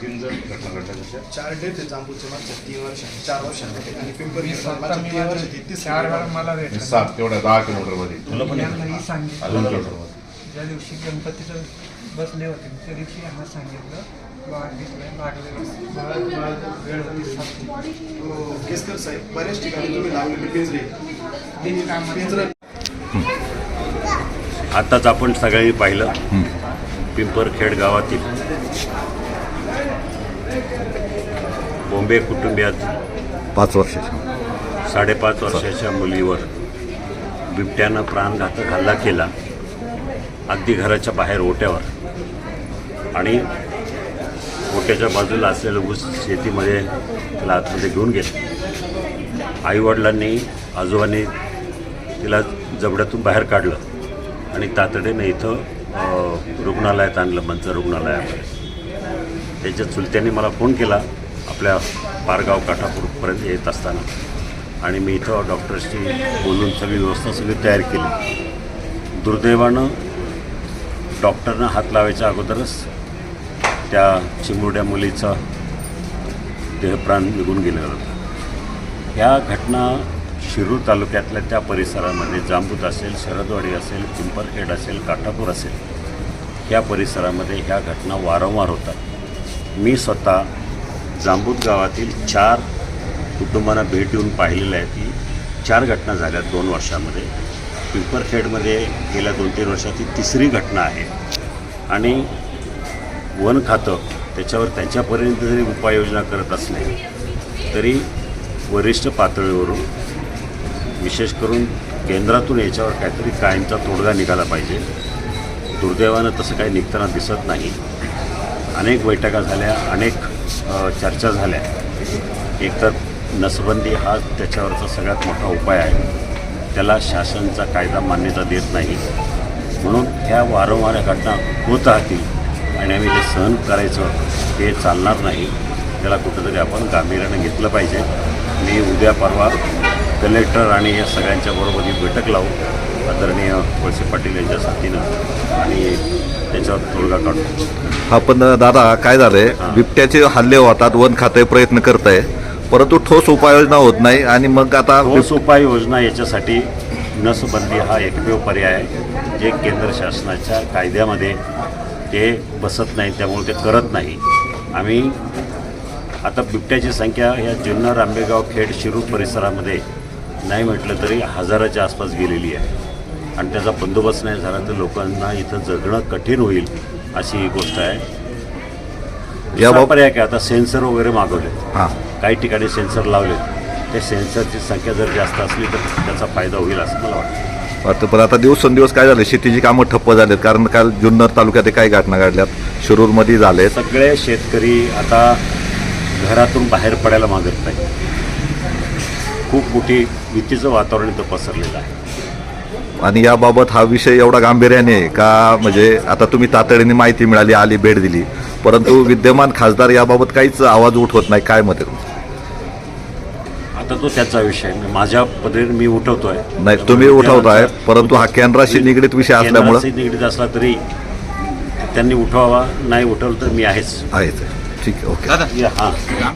तीन जण घटना घडल्या त्याच्या चार डेट आहे जांबूच्या मागच्या तीन वर्षांनी चार वर्षांमध्ये. आणि पिंपरी मागच्या तीन वर्षाची तीस चार वेळा मला भेटलं सात तेवढ्या दहा किलोमीटरमध्ये तुला पण यांना ही सांगितलं. दोन ज्या दिवशी गणपतीचं बसले होते त्या दिवशी यांना सांगितलं बाळ घेतलंय लागलेलं बाळ बाळ वेळ होती सातची. हो, केसकर साहेब बऱ्याच ठिकाणी तुम्ही लावलेली पिंजरे बिन कामाचं. पिंजरं आताच आपण सगळ्यांनी पाहिलं. पिंपरखेड गावातील बॉम्बे कुटुंबियात पाच वर्षाच्या. साडेपाच वर्षाच्या मुलीवर बिबट्यानं प्राणघातक हल्ला केला. अगदी घराच्या बाहेर ओट्यावर. आणि ओट्याच्या बाजूला असलेलं ऊस शेतीमध्ये तिला आतमध्ये घेऊन गेलं. आईवडिलांनी आजोबांनी तिला जबड्यातून बाहेर काढलं. आणि तातडीनं इथं रुग्णालयात आणलं मंच रुग्णालयामध्ये त्याच्या चुलत्याने मला फोन केला आपल्या पारगाव काठापूरपर्यंत येत असताना. आणि मी इथं डॉक्टर्सशी बोलून सगळी व्यवस्था सगळी तयार केली. दुर्दैवानं डॉक्टरनं हात लावायच्या अगोदरच त्या चिमुरड्या मुलीचा देहप्राण निघून गेलेला होता. ह्या घटना शिरूर तालुक्यातल्या त्या परिसरामध्ये जांबूत असेल शरदवाडी असेल पिंपरखेड असेल काठापूर असेल या परिसरामध्ये ह्या घटना वारंवार होतात. मी स्वतः जांबूत गावातील चार कुटुंबांना भेट देऊन पाहिलेलं आहे की चार घटना झाल्या दोन वर्षामध्ये. पिंपरखेडमध्ये गेल्या दोन तीन वर्षाची तिसरी घटना आहे. आणि वन खातं त्याच्यावर त्यांच्यापर्यंत जरी उपाययोजना करत असले तरी वरिष्ठ पातळीवरून विशेष करून केंद्रातून याच्यावर काहीतरी कायमचा तोडगा निघाला पाहिजे. दुर्दैवानं तसं काही निघताना दिसत नाही. अनेक बैठका झाल्या अनेक चर्चा झाल्या. एकतर नसबंदी हा त्याच्यावरचा सगळ्यात मोठा उपाय आहे. त्याला शासनचा कायदा मान्यता देत नाही. म्हणून ह्या वारंवार घटना होत राहतील आणि आम्ही ते सहन करायचं हे चालणार नाही त्याला कुठंतरी आपण गांभीर्यानं घेतलं पाहिजे. मी उद्या परवा कलेक्टर आणि या सगळ्यांच्या बरोबर ही बैठक लावू आदरणीय वळसे पाटील यांच्या साथीनं आणि त्याच्यावर तोडगा काढू. हा पण दादा काय झालंय? बिबट्याचे हल्ले होतात वन खाते प्रयत्न करत आहे परंतु ठोस उपाययोजना होत नाही आणि मग आता ठोस उपाययोजना याच्यासाठी नसबंदी हा एकमेव पर्याय आहे जे केंद्र शासनाच्या कायद्यामध्ये ते बसत नाही त्यामुळे ते करत नाही. आम्ही आता बिबट्याची संख्या या जुन्नर आंबेगाव खेड शिरूर परिसरामध्ये नाही म्हटलं तरी हजाराच्या आसपास गेलेली आहे. आणि त्याचा बंदोबस्त नाही झाला तर लोकांना इथं जगणं कठीण होईल अशी ही गोष्ट आहे. या पर्याय काय? आता सेन्सर वगैरे मागवले. हां. काही ठिकाणी सेन्सर लावले त्या सेन्सरची संख्या जर जास्त असली तर त्याचा फायदा होईल असं मला वाटतं. वाटतं पण आता दिवसेंदिवस काय झालं? शेतीची कामं ठप्प झालेत. कारण काल जुन्नर तालुक्यात काही घटना घडल्यात. शिरूरमध्ये झालेत. सगळे शेतकरी आता घरातून बाहेर पडायला मागत नाही खूप मोठी भीतीचं वातावरण इथं पसरलेलं आहे. आणि याबाबत हा विषय एवढा गांभीर्याने आहे का म्हणजे आता तुम्ही तातडीने माहिती मिळाली आली भेट दिली. परंतु विद्यमान खासदार याबाबत काहीच आवाज उठवत नाही. काय मत आहे तुमचं? आता तो त्याचा विषय. माझ्या पद्धतीने मी उठवतोय. नाही तुम्ही उठवताय पररंतु हा केंद्राशी निगडीत विषय असल्यामुळं? केंद्राशी निगडीत असला तरी त्यांनी उठवावा नाही उठवलं तर मी आहेच. आहेच आहे. ठीक आहे ओके. हां.